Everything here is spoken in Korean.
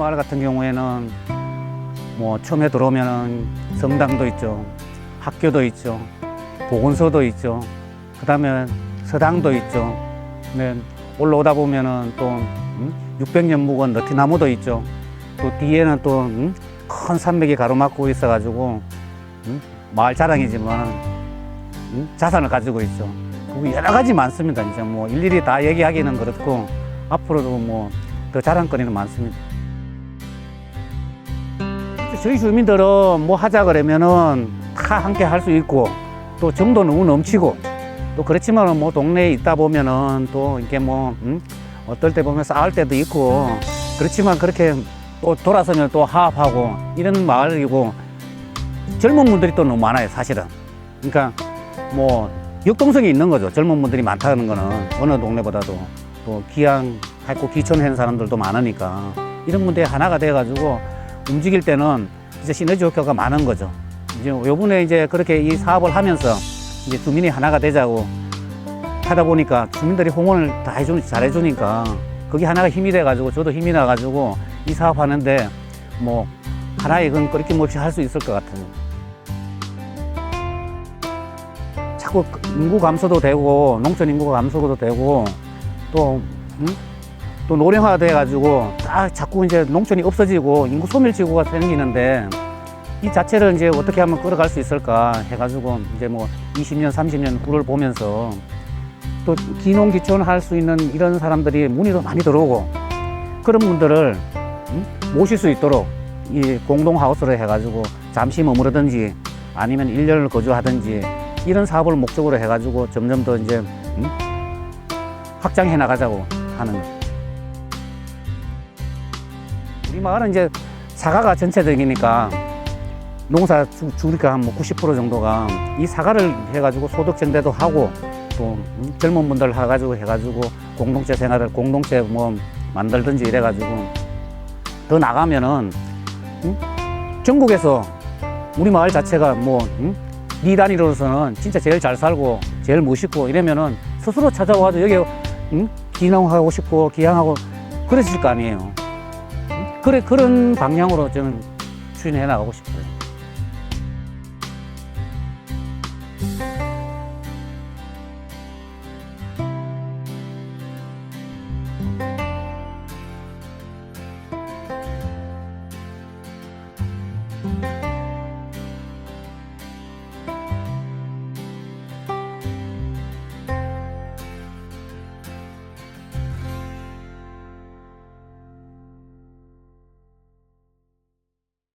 마을 같은 경우에는 뭐 처음에 들어오면은 성당도 있죠. 학교도 있죠. 보건소도 있죠. 그 다음에 서당도 있죠. 네, 올라오다 보면은 또 음? 600년 묵은 너티나무도 있죠. 또 뒤에는 또 음? 큰 산맥이 가로막고 있어가지고 음? 마을 자랑이지만 음? 자산을 가지고 있죠. 여러 가지 많습니다. 이제 뭐 일일이 다 얘기하기는 그렇고 앞으로도 뭐 더 자랑거리는 많습니다. 저희 주민들은 뭐 하자 그러면은 다 함께 할 수 있고 또 정도 너무 넘치고 또 그렇지만은 뭐 동네에 있다 보면은 또 이렇게 뭐 음? 어떨 때 보면 싸울 때도 있고 그렇지만 그렇게 또 돌아서면 또 화합하고 이런 마을이고 젊은 분들이 또 너무 많아요 사실은 그러니까 뭐 역동성이 있는 거죠 젊은 분들이 많다는 거는 어느 동네보다도 또 기양했고 기촌한 사람들도 많으니까 이런 분들이 하나가 돼가지고 움직일 때는 이제 시너지 효과가 많은 거죠 이제 요번에 이제 그렇게 이 사업을 하면서 이제 주민이 하나가 되자고 하다 보니까 주민들이 홍원을 다 해주, 잘 해주니까 그게 하나가 힘이 돼가지고 저도 힘이 나가지고 이 사업 하는데 뭐 하나의 건 끓임 없이 할 수 있을 것 같아요. 자꾸 인구 감소도 되고 농촌 인구가 감소도 되고 또, 음? 또 노령화 돼 가지고 딱 자꾸 이제 농촌이 없어지고 인구 소멸 지구가 생기는데 이 자체를 이제 어떻게 하면 끌어갈 수 있을까 해가지고 이제 뭐 20년, 30년 굴을 보면서 또 기농 기촌 할 수 있는 이런 사람들이 문의도 많이 들어오고 그런 분들을 음? 모실 수 있도록 이 공동 하우스를 해가지고 잠시 머무르든지 아니면 일년을 거주하든지 이런 사업을 목적으로 해가지고 점점 더 이제 음? 확장해 나가자고 하는. 우리 마을은 이제 사과가 전체적이니까 농사 주, 주니까 한 뭐 90% 정도가 이 사과를 해가지고 소득 증대도 하고 또 음, 젊은 분들 해가지고 해가지고 공동체 생활을 공동체 뭐 만들든지 이래가지고 더 나가면은 음? 전국에서 우리 마을 자체가 뭐 음? 이 단위로서는 진짜 제일 잘 살고 제일 멋있고 이러면은 스스로 찾아와서 여기 음? 기농하고 싶고 기양하고 그러실 거 아니에요. 음? 그래 그런 방향으로 저는 추진해 나가고 싶어요.